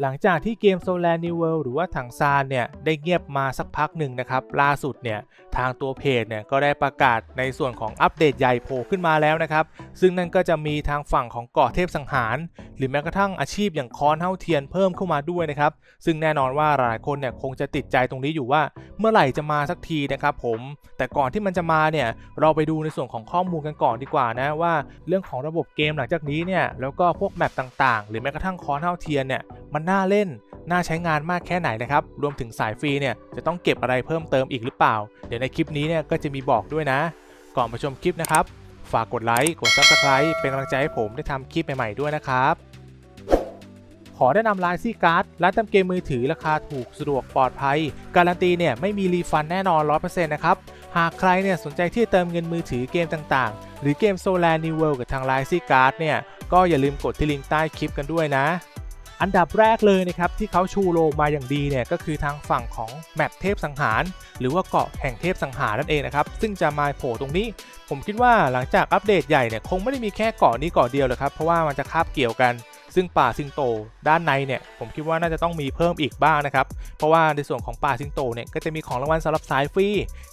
หลังจากที่เกม Solar New World หรือว่าถังซานเนี่ยได้เงียบมาสักพักหนึ่งนะครับ ล่าสุดเนี่ยทางตัวเพจเนี่ยก็ได้ประกาศในส่วนของอัปเดตใหญ่โผล่ขึ้นมาแล้วนะครับ ซึ่งนั่นก็จะมีทางฝั่งของเกาะเทพสังหาร หรือแม้กระทั่งอาชีพอย่างค้อนเท่าเทียนเพิ่มเข้ามาด้วยนะครับ ซึ่งแน่นอนว่าหลายคนเนี่ยคงจะติดใจตรงนี้อยู่ว่า เมื่อไหร่จะมาสักทีนะครับผม แต่ก่อนที่มันจะมาเนี่ยเราไปดูในส่วนของข้อมูลกันก่อนดีกว่านะว่า เรื่องของระบบเกมหลังจากนี้เนี่ยแล้วก็พวกแมปต่างๆ หรือแม้กระทั่งค้อนเท่าเทียนเนี่ยมันน่าเล่น น่าใช้งานมากแค่ไหนนะครับ รวมถึงสายฟรีเนี่ยจะต้องเก็บอะไรเพิ่มเติมอีกหรือเปล่า เดี๋ยวในคลิปนี้เนี่ยก็จะมีบอกด้วยนะ ก่อนมาชมคลิปนะครับ ฝากกดไลค์ กด Subscribe เป็นกำลังใจให้ผมได้ทำคลิปใหม่ๆด้วยนะครับขอแนะนำไลน์ซี่การ์ดร้านเติมเกมมือถือราคาถูกสะดวกปลอดภัย การันตีเนี่ยไม่มีรีฟันแน่นอน 100%นะครับ หากใครเนี่ยสนใจที่จะเติมเงินมือถือเกมต่างๆ หรือเกม Solar New World กับทางไลน์ซี่การ์ดเนี่ย ก็อย่าลืมกดที่ลิงก์ใต้คลิปกันด้วยนะ อันดับแรกเลยนะครับที่เขาชูโลมาอย่างดีเนี่ยก็คือทางฝั่งของแมปเทพสังหาร หรือว่าเกาะแห่งเทพสังหารนั่นเองนะครับซึ่งจะมาโผล่ตรงนี้ ผมคิดว่าหลังจากอัปเดตใหญ่เนี่ยคงไม่ได้มีแค่เกาะนี้เกาะเดียวหรอกครับเพราะว่ามันจะคาบเกี่ยวกัน ซึ่งป่าสิงโตด้านในเนี่ยผมคิดว่าน่าจะต้องมีเพิ่มอีกบ้างนะครับ เพราะว่าในส่วนของป่าสิงโตเนี่ยก็จะมีของรางวัลสำหรับสายฟรี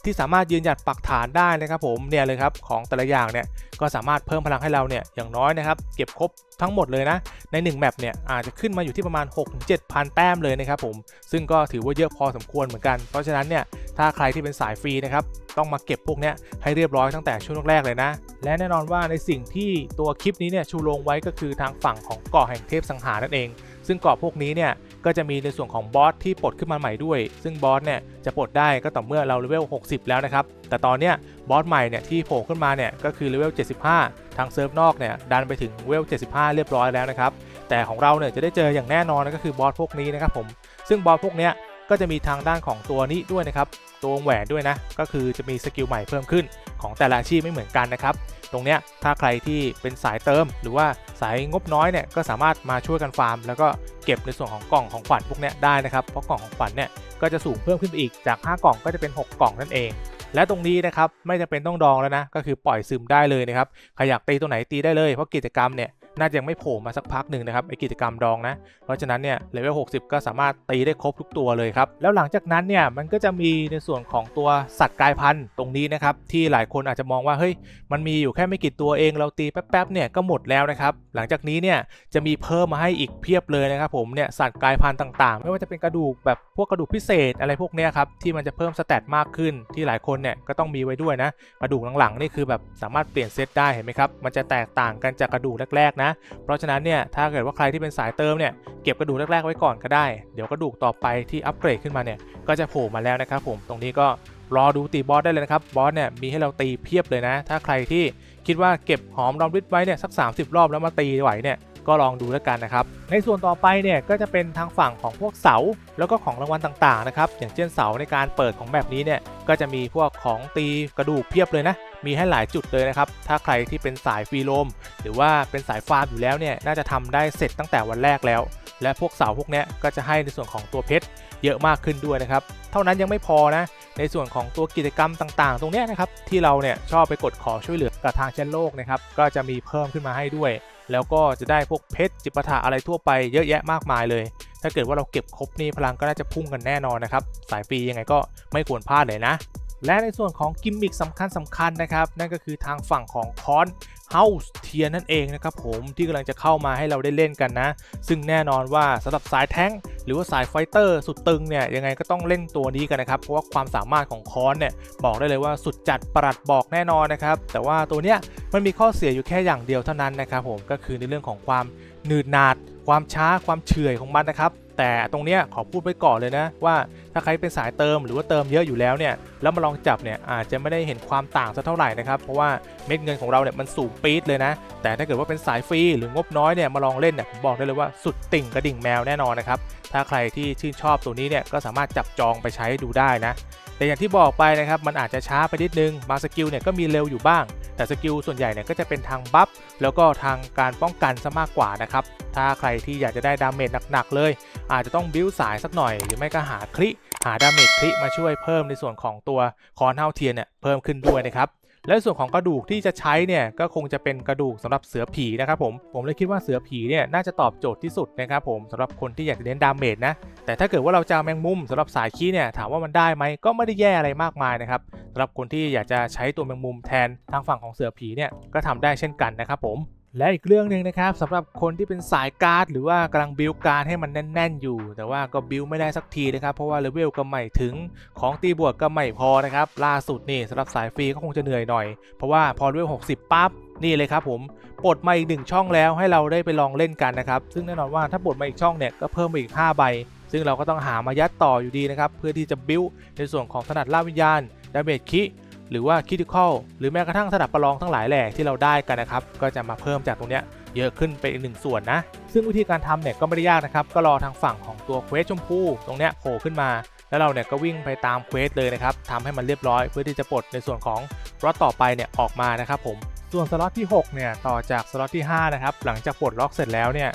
ที่สามารถยืนหยัดปักฐานได้นะครับผมเนี่ยเลยครับของแต่ละอย่างเนี่ยก็สามารถเพิ่มพลังให้เราเนี่ยอย่างน้อยนะครับเก็บครบทั้งหมดเลยนะ ใน1แมปเนี่ยอาจจะขึ้นมาอยู่ที่ประมาณ 6-7,000 แต้มเลยนะครับผมซึ่งก็ถือว่าเยอะพอสมควรเหมือนกัน เพราะฉะนั้นเนี่ยถ้าใครที่เป็นสายฟรีนะครับต้องมาเก็บพวกเนี้ยให้เรียบร้อยตั้งแต่ช่วงแรกๆเลยนะ และแน่นอนว่าในสิ่งที่ตัวคลิปนี้เนี่ยชูลงไว้ก็คือทางฝั่งของเกาะแห่งเทพสังหารนั่นเอง ซึ่งเกาะพวกนี้เนี่ยก็จะมีในส่วนของบอสที่ปลดขึ้นมาใหม่ด้วย ซึ่งบอสเนี่ยจะปลดได้ก็ต่อเมื่อเราเลเวล 60 แล้วนะครับ แต่ตอนเนี้ยบอสใหม่เนี่ยที่โผล่ขึ้นมาเนี่ยก็คือเลเวล 75 ทางเซิร์ฟนอกเนี่ยดันไปถึงเลเวล 75 เรียบร้อยแล้วนะครับ แต่ของเราเนี่ยจะได้เจออย่างแน่นอนก็คือบอสพวกนี้นะครับผม ซึ่งบอสพวกเนี้ยก็จะมีทางด้านของตัวนี้ด้วยนะครับ ตัวแหวนด้วยนะ ก็คือจะมีสกิลใหม่เพิ่มขึ้นของแต่ละอาชีพไม่เหมือนกันนะครับ ตรงเนี้ยถ้าใครที่เป็นสายเติมหรือว่า สายงบน้อยเนี่ยก็สามารถมาช่วยกันฟาร์ม แล้วก็เก็บในส่วนของกล่องของขวัญพวกนี้ได้นะครับเพราะกล่องของขวัญเนี่ยก็จะสูงเพิ่มขึ้นไปอีกจาก 5 กล่องก็จะเป็น 6 กล่องนั่นเอง และตรงนี้นะครับไม่จำเป็นต้องดองแล้วนะก็คือปล่อยซึมได้เลยนะครับใครอยากตีตัวไหนตีได้เลยเพราะกิจกรรมเนี่ย น่าจะยังไม่โผล่มาสักพักหนึ่งนะครับไอกิจกรรมดองนะ เพราะฉะนั้นเนี่ยเลเวล60 ก็สามารถตีได้ครบทุกตัวเลยครับ แล้วหลังจากนั้นเนี่ยมันก็จะมีในส่วนของตัวสัตว์กายพันธุ์ตรงนี้นะครับที่หลายคนอาจจะมองว่าเฮ้ยมันมีอยู่แค่ไม่กี่ตัวเองเราตีแป๊บๆเนี่ยก็หมดแล้วนะครับหลังจากนี้เนี่ยจะมีเพิ่มมาให้อีกเพียบเลยนะครับผมเนี่ยสัตว์กายพันธุ์ต่างๆ ไม่ว่าจะเป็นกระดูกแบบพวกกระดูกพิเศษอะไรพวกเนี้ยครับที่มันจะเพิ่มสเตตมากขึ้นที่หลายคนเนี่ยก็ต้องมีไว้ด้วยนะกระดูกหลังๆนี่คือแบบสามารถเปลี่ยนเซตได้เห็นไหมครับมันจะแตกต่างกันจากกระดูกแรกๆนะ เพราะฉะนั้นเนี่ยถ้าเกิดว่าใครที่เป็นสายเติมเนี่ยเก็บกระดูกแรกๆไว้ก่อนก็ได้ เดี๋ยวกระดูกต่อไปที่อัปเกรดขึ้นมาเนี่ยก็จะโผล่มาแล้วนะครับผมตรงนี้ก็รอดูตีบอสได้เลยนะครับบอสเนี่ยมีให้เราตีเพียบเลยนะ ถ้าใครที่คิดว่าเก็บหอมรอมริบไว้เนี่ยสัก 30 รอบแล้วมาตีไหวเนี่ยก็ลองดูแล้วกันนะครับ ในส่วนต่อไปเนี่ยก็จะเป็นทางฝั่งของพวกเสา แล้วก็ของรางวัลต่างๆนะครับ อย่างเช่นเสาในการเปิดของแบบนี้เนี่ยก็จะมีพวกของตีกระดูกเพียบเลยนะ มีให้หลายจุดเลยนะครับ ถ้าใครที่เป็นสายฟรีโรมหรือว่าเป็นสายฟาร์มอยู่แล้วเนี่ย น่าจะทำได้เสร็จตั้งแต่วันแรกแล้ว และพวกเสาพวกเนี้ยก็จะให้ในส่วนของตัวเพชรเยอะมากขึ้นด้วยนะครับ เท่านั้นยังไม่พอนะ ในส่วนของตัวกิจกรรมต่างๆ ตรงเนี้ยนะครับ ที่เราเนี่ยชอบไปกดขอช่วยเหลือกับทางแชนโลกนะครับ ก็จะมีเพิ่มขึ้นมาให้ด้วย แล้วก็จะได้พวกเพชรจิปาถะอะไรทั่วไปเยอะแยะมากมายเลยถ้าเกิดว่าเราเก็บครบนี่พลังก็น่าจะพุ่งกันแน่นอนนะครับ สายฟรียังไงก็ไม่ควรพลาดเลยนะ และในส่วนของกิมมิคสำคัญสำคัญนะครับ นั่นก็คือทางฝั่งของคอนเฮาส์เทียนั่นเองนะครับผมที่กำลังจะเข้ามาให้เราได้เล่นกันนะ ซึ่งแน่นอนว่าสำหรับสายแท้งหรือว่าสายไฟเตอร์สุดตึงเนี่ยยังไงก็ต้องเล่นตัวนี้กันนะครับ เพราะว่าความสามารถของคอนเนี่ยบอกได้เลยว่าสุดจัดประหลัดบอกแน่นอนนะครับ แต่ว่าตัวเนี้ยมันมีข้อเสียอยู่แค่อย่างเดียวเท่านั้นนะครับผมก็คือในเรื่องของความหนืดหนาดความช้าความเฉื่อยของมันนะครับ แต่ตรงเนี้ยขอพูดไว้ก่อนเลยนะว่าถ้าใครเป็นสายเติมหรือว่าเติมเยอะอยู่แล้วเนี่ยแล้วมาลองจับเนี่ยอาจจะไม่ได้เห็นความต่างสักเท่าไหร่นะครับเพราะว่าเม็ดเงินของเราเนี่ยมันสูงปี๊ดเลยนะ แต่ถ้าเกิดว่าเป็นสายฟรีหรืองบน้อยเนี่ยมาลองเล่นเนี่ยผมบอกได้เลยว่าสุดติ่งกระดิ่งแมวแน่นอนนะครับถ้าใครที่ชื่นชอบตัวนี้เนี่ยก็สามารถจับจองไปใช้ดูได้นะแต่อย่างที่บอกไปนะครับมันอาจจะช้าไปนิดนึงบางสกิลเนี่ยก็มีเร็วอยู่บ้าง แต่สกิลส่วนใหญ่เนี่ยก็จะเป็นทางบัฟแล้วก็ทางการป้องกันซะมากกว่านะครับ ถ้าใครที่อยากจะได้ดาเมจหนักๆเลย อาจจะต้องบิ้วสายสักหน่อย หรือไม่ก็หาคลิหาดาเมจคลิมาช่วยเพิ่มในส่วนของตัวคอนเท้าเทียนเนี่ยเพิ่มขึ้นด้วยนะครับ และส่วนของกระดูกที่จะใช้เนี่ยก็คงจะเป็นกระดูกสำหรับเสือผีนะครับผมผมเลยคิดว่าเสือผีเนี่ยน่าจะตอบโจทย์ที่สุดนะครับผมสำหรับคนที่อยากจะเน้นดาเมจนะแต่ถ้าเกิดว่าเราจะแมงมุมสำหรับสายขี้เนี่ยถามว่ามันได้ไหมก็ไม่ได้แย่อะไรมากมายนะครับสำหรับคนที่อยากจะใช้ตัวแมงมุมแทนทางฝั่งของเสือผีเนี่ยก็ทำได้เช่นกันนะครับผม และอีกเรื่องหนึ่งนะครับสำหรับคนที่เป็นสายการ์ด หรือว่ากำลังบิลการดให้มันแน่น ๆ อยู่ แต่ว่าก็บิลไม่ได้สักทีนะครับ เพราะว่าเลเวลก็ไม่ถึงของตีบวกก็ไม่พอนะครับ ล่าสุดนี่สำหรับสายฟรีก็คงจะเหนื่อยหน่อย เพราะว่าพอเลเวล60 ปั๊บนี่เลยครับผมปลดมาอีกหนึ่งช่องแล้วให้เราได้ไปลองเล่นกันนะครับ ซึ่งแน่นอนว่าถ้าปลดมาอีกช่องเนี่ยก็เพิ่มไปอีก 5 ใบ ซึ่งเราก็ต้องหามายัดต่ออยู่ดีนะครับเพื่อที่จะบิลในส่วนของถนัดล่าวิญญาณดาเมจคิ หรือว่าคิดิคอลหรือแม้กระทั่งสนับประลองทั้งหลายแหล่ที่เราได้กันนะครับ ก็จะมาเพิ่มจากตรงเนี้ยเยอะขึ้นไปอีกหนึ่งส่วนนะ ซึ่งวิธีการทำเนี่ยก็ไม่ได้ยากนะครับ ก็รอทางฝั่งของตัวเควสชมพูตรงเนี้ยโผล่ขึ้นมา แล้วเราเนี่ยก็วิ่งไปตามเควสเลยนะครับทำให้มันเรียบร้อยเพื่อที่จะปลดในส่วนของรอตต่อไปเนี่ยออกมานะครับผมส่วนสล็อตที่ 6 เนี่ย ต่อจากสล็อตที่ 5 นะครับ หลังจากปลดล็อกเสร็จแล้วเนี่ย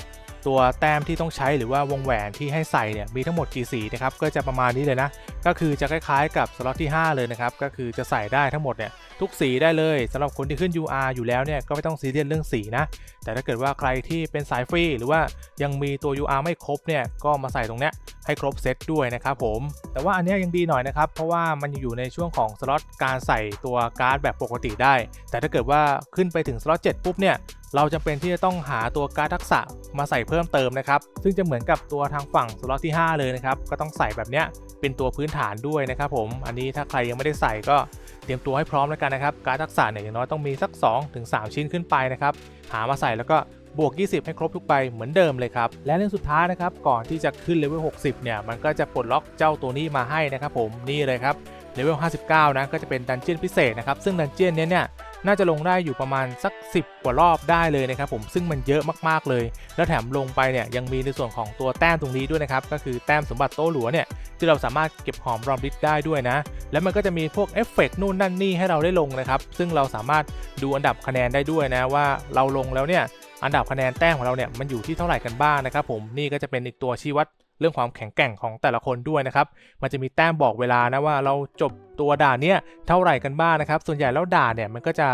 ตัวแต้มที่ต้องใช้หรือว่าวงแหวนที่ให้ใส่เนี่ยมีทั้งหมดกี่สีนะครับก็จะประมาณนี้เลยนะ ก็คือจะคล้ายๆกับสล็อตที่ 5 เลยนะครับก็คือจะใส่ได้ทั้งหมดเนี่ยทุกสีได้เลยสำหรับคนที่ขึ้น UR อยู่แล้วเนี่ยก็ไม่ต้องซีเรียสเรื่องสีนะ แต่ถ้าเกิดว่าใครที่เป็นสายฟรีหรือว่ายังมีตัว UR ไม่ครบเนี่ยก็มาใส่ตรงเนี้ยให้ครบเซตด้วยนะครับผม แต่ว่าอันนี้ยังดีหน่อยนะครับเพราะว่ามันอยู่ในช่วงของสล็อตการใส่ตัวการ์ดแบบปกติได้ แต่ถ้าเกิดว่าขึ้นไปถึงสล็อต7ปุ๊บเนี่ย เราจำเป็นที่จะต้องหาตัวการ์ดทักษะมาใส่เพิ่มเติมนะครับ ซึ่งจะเหมือนกับตัวทางฝั่งสล็อตที่ 5 เลยนะครับ ก็ต้องใส่แบบเนี้ยเป็นตัวพื้นฐานด้วยนะครับผม อันนี้ถ้าใครยังไม่ได้ใส่ก็เตรียมตัวให้พร้อมแล้วกันนะครับ การ์ดทักษะเนี่ยอย่างน้อยต้องมีสัก 2-3 ชิ้นขึ้นไปนะครับ หามาใส่แล้วก็บวก 20 ให้ครบทุกใบเหมือนเดิมเลยครับ และเรื่องสุดท้ายนะครับ ก่อนที่จะขึ้นเลเวล 60 เนี่ย มันก็จะปลดล็อกเจ้าตัวนี้มาให้นะครับผม นี่เลยครับ เลเวล 59 นะ ก็จะเป็นดันเจียนพิเศษนะครับ ซึ่งดันเจียนนี้เนี่ย น่าจะลงได้อยู่ประมาณสัก 10 กว่ารอบได้เลยนะครับผมซึ่งมันเยอะมากๆเลย แล้วแถมลงไปเนี่ยยังมีในส่วนของตัวแต้มตรงนี้ด้วยนะครับก็คือแต้มสมบัติโต้หลัวเนี่ยที่เราสามารถเก็บหอมรอมริดได้ด้วยนะ แล้วมันก็จะมีพวกเอฟเฟกต์นู่นนั่นนี่ให้เราได้ลงนะครับซึ่งเราสามารถดูอันดับคะแนนได้ด้วยนะว่าเราลงแล้วเนี่ยอันดับคะแนนแต้มของเราเนี่ยมันอยู่ที่เท่าไหร่กันบ้างนะครับผมนี่ก็จะเป็นอีกตัวชี้วัด เรื่องความแข็งแกร่งของแต่ละคนด้วยนะครับ มันจะมีแต้มบอกเวลานะว่าเราจบตัวด่านเนี้ยเท่าไหร่กันบ้างนะครับ ส่วนใหญ่แล้วด่านเนี่ยมันก็จะ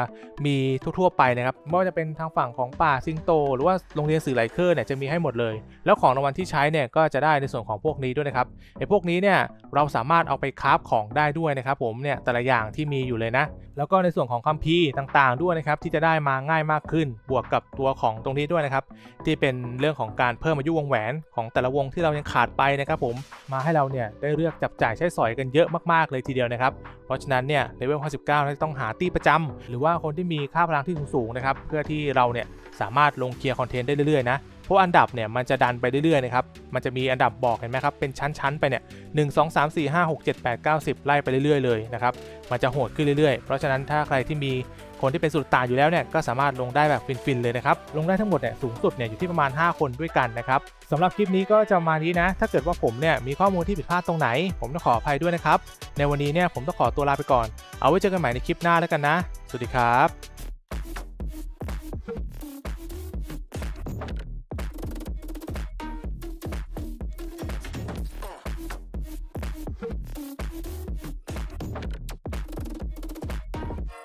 มีทั่วๆไปนะครับ ไม่ว่าจะเป็นทางฝั่งของป่าซิงโต หรือว่าโรงเรียนสื่อไลเคอร์เนี่ยจะมีให้หมดเลย แล้วของรางวัลที่ใช้เนี่ยก็จะได้ในส่วนของพวกนี้ด้วยนะครับไอ้พวกนี้เนี่ยเราสามารถเอาไปคราฟของได้ด้วยนะครับ ผมเนี่ยแต่ละอย่างที่มีอยู่เลยนะ แล้วก็ในส่วนของคัมภีร์ต่างๆ ด้วยนะครับที่จะได้มาง่ายมากขึ้น บวกกับตัวของตรงนี้ด้วยนะครับที่เป็นเรื่องของการเพิ่มอายุวงแหวนของแต่ละวงที่เรายังขาดไปนะครับผมมาให้เราเนี่ยได้เลือกจับจ่ายใช้สอยกันเยอะมากๆเลยทีเดียวนะครับ เพราะฉะนั้นเนี่ยเลเวล59เราจะต้องหาตีประจำหรือว่าคนที่มีค่าพลังที่สูงๆนะครับเพื่อที่เราเนี่ยสามารถลงเคลียร์คอนเทนต์ได้เรื่อยๆนะเพราะอันดับเนี่ยมันจะดันไปเรื่อยๆนะครับ มันจะมีอันดับบอกเห็นไหมครับ เป็นชั้นๆ ไปเนี่ย1 2 3 4 5 6 7 8 9 10ไล่ไปเรื่อยๆเลยนะครับ มันจะโหดขึ้นเรื่อยๆ เพราะฉะนั้นถ้าใครที่มี คนที่เป็นสุดตางอยู่แล้วเนี่ยก็สามารถลงได้แบบฟินๆเลยนะครับ ลงได้ทั้งหมดเนี่ยสูงสุดเนี่ยอยู่ที่ประมาณ 5 คนด้วยกันนะครับสำหรับคลิปนี้ก็จะมานี้นะ ถ้าเกิดว่าผมเนี่ยมีข้อมูลที่ผิดพลาดตรงไหน ผมต้องขออภัยด้วยนะครับ ในวันนี้เนี่ยผมต้องขอตัวลาไปก่อน เอาไว้เจอกันใหม่ในคลิปหน้าแล้วกันนะ สวัสดีครับ